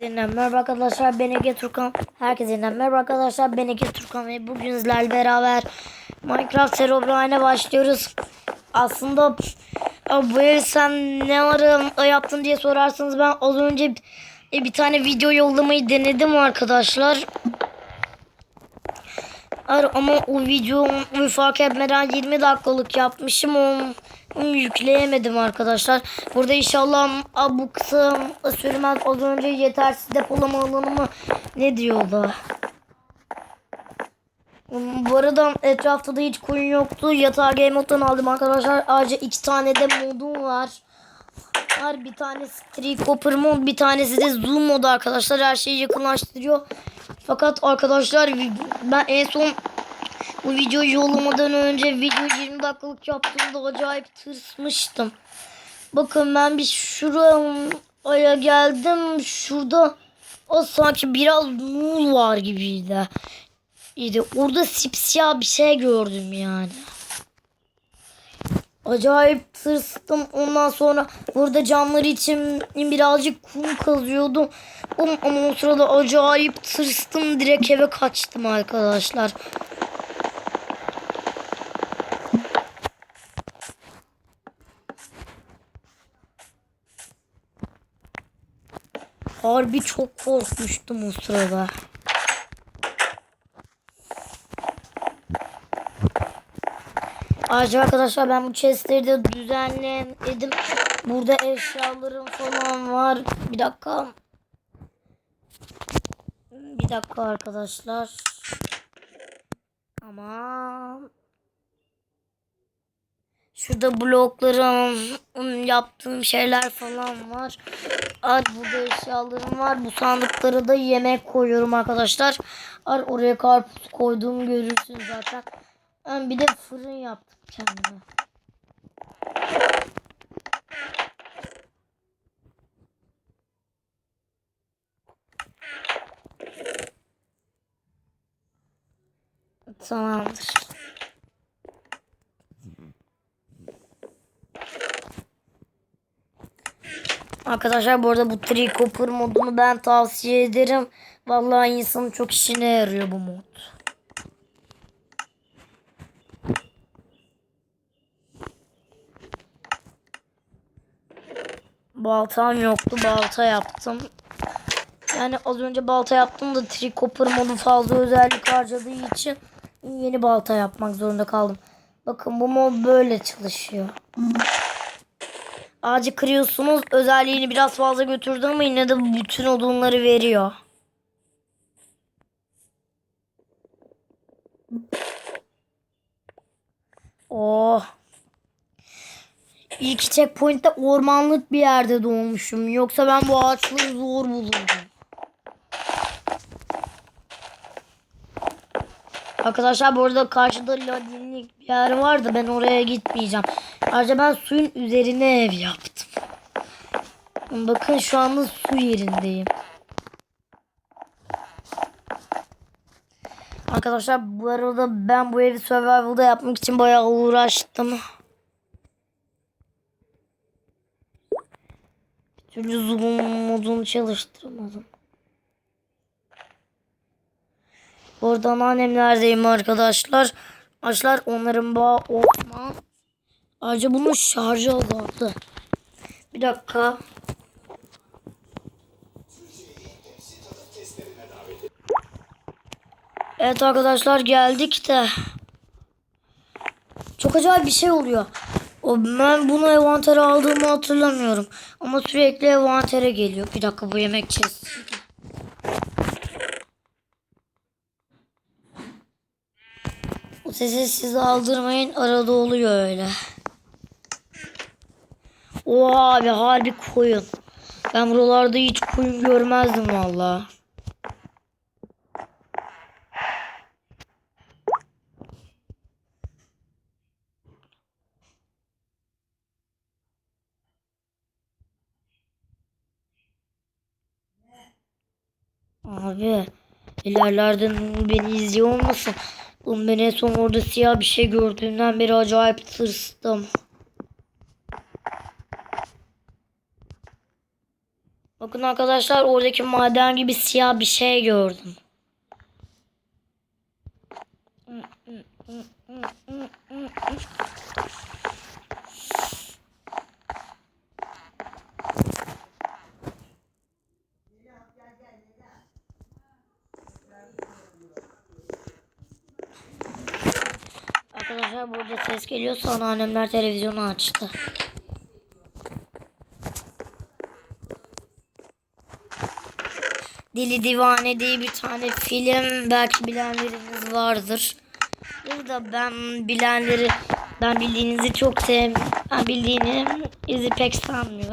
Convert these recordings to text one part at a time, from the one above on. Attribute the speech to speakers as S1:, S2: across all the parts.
S1: Yeniden merhaba arkadaşlar ben Ege Turkan. Herkese merhaba arkadaşlar ben Ege Turkan ve bugün sizlerle beraber Minecraft Herobrine'e başlıyoruz. Aslında bu evi sen ne ara yaptın diye sorarsanız ben az önce bir tane video yollamayı denedim arkadaşlar. Ama o videomu fark etmeden 20 dakikalık yapmışım. Onu, yükleyemedim arkadaşlar. Burada inşallah bu kısa sürmez. Az önce yetersiz depolama alanı mı ne diyordu? Bu arada etrafta da hiç koyun yoktu. Yatağı Game aldım arkadaşlar. Ayrıca iki tane de modum var. Var bir tanesi Tree Copper mod, bir tanesi de Zoom modu arkadaşlar. Her şeyi yakınlaştırıyor. Fakat arkadaşlar ben en son bu videoyu yollamadan önce video 20 dakikalık yaptığımda acayip tırsmıştım. Bakın ben bir şuraya geldim. Şurada o sanki biraz nur var gibiydi. İyiydi. Orada sipsiyah bir şey gördüm yani. Acayip tırstım. Ondan sonra burada camlar için birazcık kum kazıyordum. Ama, ama o sırada acayip tırstım. Direkt eve kaçtım arkadaşlar. Harbi çok korkmuştum o sırada. Ayrıca arkadaşlar ben bu chestleri de düzenledim. Burada eşyalarım falan var. Bir dakika. Bir dakika arkadaşlar. Aman. Şurada bloklarım, yaptığım şeyler falan var. Ar burada eşyalarım var. Bu sandıklara da yemek koyuyorum arkadaşlar. Ar oraya karpuz koyduğumu görürsünüz zaten. Ben bir de fırın yaptım kendime. Tamamdır. Arkadaşlar bu arada bu Tree Copper modunu ben tavsiye ederim. Vallahi insanın çok işine yarıyor bu mod. Baltam yoktu. Balta yaptım. Yani az önce balta yaptım da Tree Copper modu fazla özellik harcadığı için yeni balta yapmak zorunda kaldım. Bakın bu mod böyle çalışıyor. Ağacı kırıyorsunuz. Özelliğini biraz fazla götürdü ama yine de bütün odunları veriyor. Oh. İlk checkpoint'te ormanlık bir yerde doğmuşum. Yoksa ben bu ağaçları zor bulurdum. Arkadaşlar bu arada karşıda ladinlik bir yer vardı. Ben oraya gitmeyeceğim. Ayrıca ben suyun üzerine ev yaptım. Bakın şu anda su yerindeyim. Arkadaşlar bu arada ben bu evi survival'da yapmak için bayağı uğraştım. Türlü zoom modunu çalıştıramadım. Burada anneannemlerdeyim arkadaşlar. Arkadaşlar onların bağı orman. Ayrıca bunun şarjı azaldı. Bir dakika. Evet arkadaşlar geldik de. Çok acayip bir şey oluyor. O ben bunu envantere aldığımı hatırlamıyorum. Ama sürekli envantere geliyor. Bir dakika bu yemek chest. O sesi size aldırmayın. Arada oluyor öyle. Oha abi harbi koyun. Ben buralarda hiç koyun görmezdim valla. Abi ilerlerden beni izliyor olmasın. Oğlum ben en son orada siyah bir şey gördüğümden beri acayip tırstım. Bakın arkadaşlar oradaki maden gibi siyah bir şey gördüm. Arkadaşlar burada ses geliyorsa anneannemler televizyonu açtı. Deli Divane diye bir tane film belki bilenleriniz vardır. Burada ben bilenleri ben bildiğinizi çok sev ben bildiğini izi pek sanmıyorum.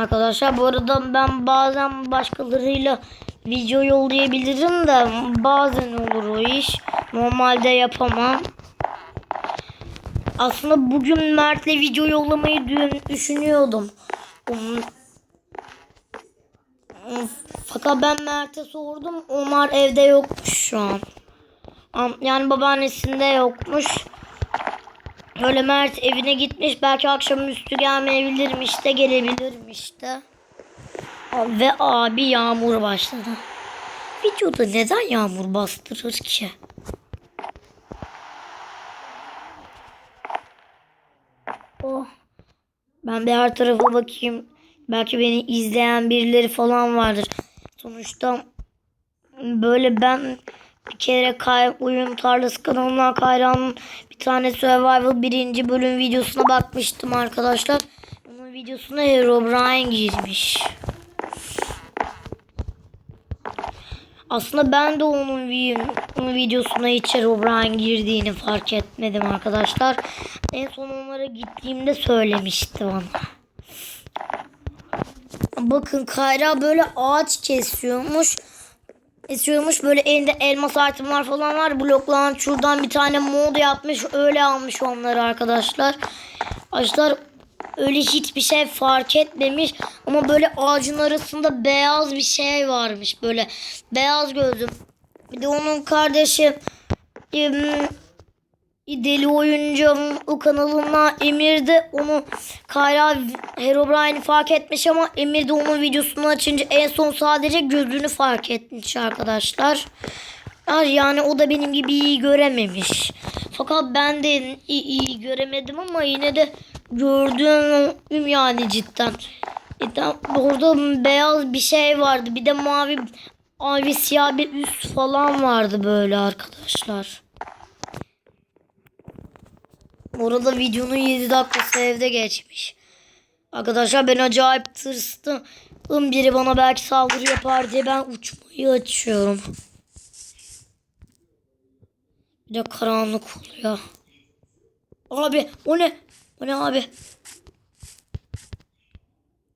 S1: Arkadaşlar bu arada ben bazen başkalarıyla video yollayabilirim de bazen olur o iş. Normalde yapamam. Aslında bugün Mert'le video yollamayı düşünüyordum. Um, Fakat ben Mert'e sordum. Omar evde yokmuş şu an. Yani babaannesinde yokmuş. Öyle Mert evine gitmiş. Belki akşamüstü gelmeyebilirmiş de gelebilirmiş de. Ve abi yağmur başladı. Videoda neden yağmur bastırır ki? Oh. Ben bir her tarafa bakayım. Belki beni izleyen birileri falan vardır. Sonuçta böyle ben bir kere kay oyun tarlası kanalına Kayra'nın bir tane Survival birinci bölüm videosuna bakmıştım arkadaşlar. Onun videosuna Herobrine girmiş. Aslında ben de onun, onun videosuna hiç Herobrine girdiğini fark etmedim arkadaşlar. En son onlara gittiğimde söylemişti bana. Bakın Kayra böyle ağaç kesiyormuş. Kesiyormuş böyle elinde elmas itemlar falan var. Bloklan şuradan bir tane mod yapmış. Öyle almış onları arkadaşlar. Arkadaşlar öyle hiçbir şey fark etmemiş. Ama böyle ağacın arasında beyaz bir şey varmış. Böyle beyaz gözüm. Bir de onun kardeşi Deli oyuncu o kanalına Emir de onu Kayra Herobrine'i fark etmiş ama Emir de onun videosunu açınca en son sadece gözünü fark etmiş arkadaşlar. Yani o da benim gibi iyi görememiş. Fakat ben de iyi, iyi göremedim ama yine de gördüm yani cidden. cidden. Orada beyaz bir şey vardı. Bir de mavi mavi siyah bir üst falan vardı böyle arkadaşlar. Orada videonun 7 dakikası evde geçmiş. Arkadaşlar ben acayip tırstım. Biri bana belki saldırı yapar diye ben uçmayı açıyorum. Bir de karanlık oluyor. Abi o ne? O ne abi?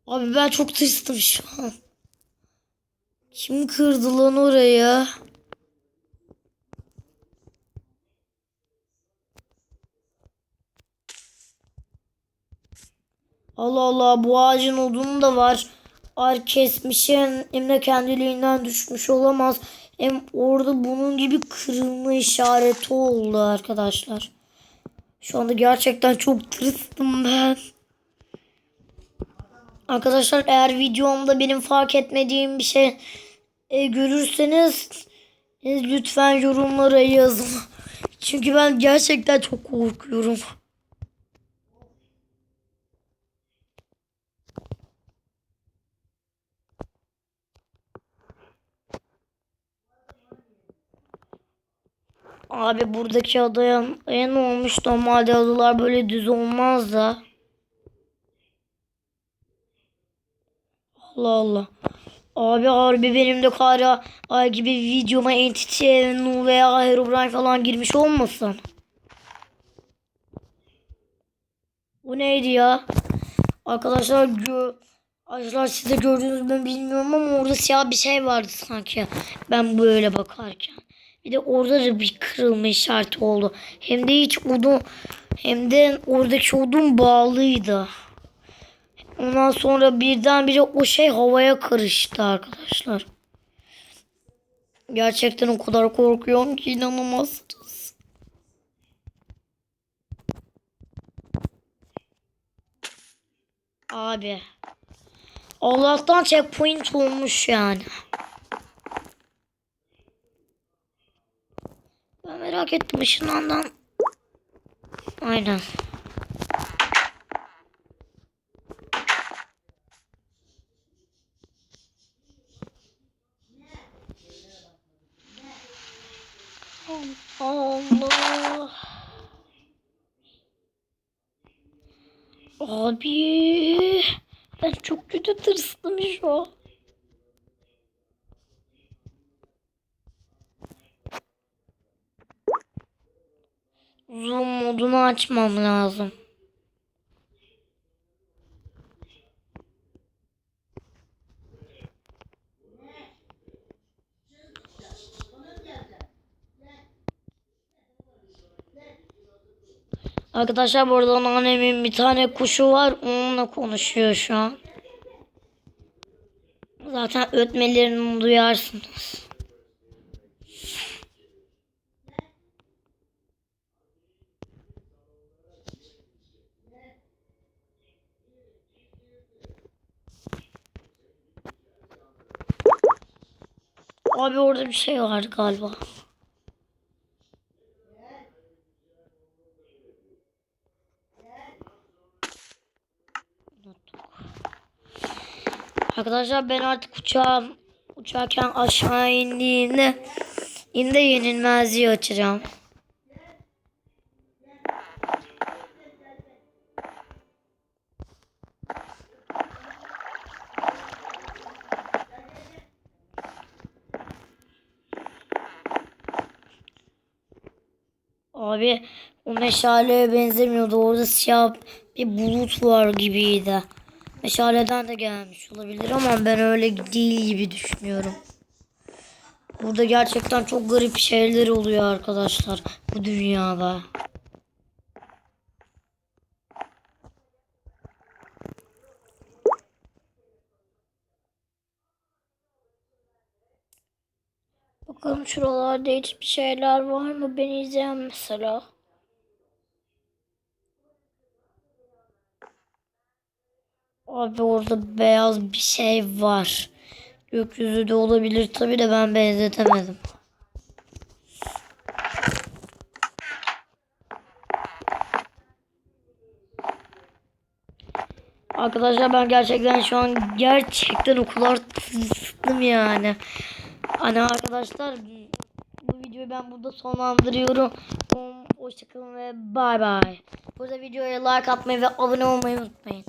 S1: Abi ben çok tırstım şu an. Kim kırdı lan oraya? Allah Allah bu ağacın odunu da var. Ar kesmişin hem de kendiliğinden düşmüş olamaz. Hem orada bunun gibi kırılma işareti oldu arkadaşlar. Şu anda gerçekten çok tırstım ben. Arkadaşlar eğer videomda benim fark etmediğim bir şey e, görürseniz e, lütfen yorumlara yazın. Çünkü ben gerçekten çok korkuyorum. Abi buradaki adaya en olmuş normalde adalar böyle düz olmaz da. Allah Allah. Abi harbi benim de kara ay gibi videoma Entity Avenue veya Herobrine falan girmiş olmasın. Bu neydi ya? Arkadaşlar gö Arkadaşlar siz de gördünüz mü bilmiyorum ama orada siyah bir şey vardı sanki. Ben böyle bakarken. Bir de orada da bir kırılma işareti oldu. Hem de hiç odun hem de oradaki odun bağlıydı. Ondan sonra birdenbire o şey havaya karıştı arkadaşlar. Gerçekten o kadar korkuyorum ki inanamazsınız. Abi. Allah'tan checkpoint olmuş yani. Ben merak ettim ışınlandan. Aynen. Allah. Abi. Ben çok kötü tırstım şu an. Zoom modunu açmam lazım. Arkadaşlar burada annemin bir tane kuşu var. Onunla konuşuyor şu an. Zaten ötmelerini duyarsınız. Abi orada bir şey var galiba. Arkadaşlar ben artık uçağım uçarken aşağı indiğinde inde yenilmezliği açacağım. Abi o meşaleye benzemiyordu. Orada siyah bir bulut var gibiydi. Meşaleden de gelmiş olabilir ama ben öyle değil gibi düşünüyorum. Burada gerçekten çok garip şeyler oluyor arkadaşlar bu dünyada. Bakalım şuralarda hiçbir şeyler var mı? Beni izleyen mesela. Abi orada beyaz bir şey var. Gökyüzü de olabilir tabi de ben benzetemedim. Arkadaşlar ben gerçekten şu an gerçekten o tırstım yani. Hani arkadaşlar bu videoyu ben burada sonlandırıyorum. Hoşçakalın ve bay bay. Burada videoya like atmayı ve abone olmayı unutmayın.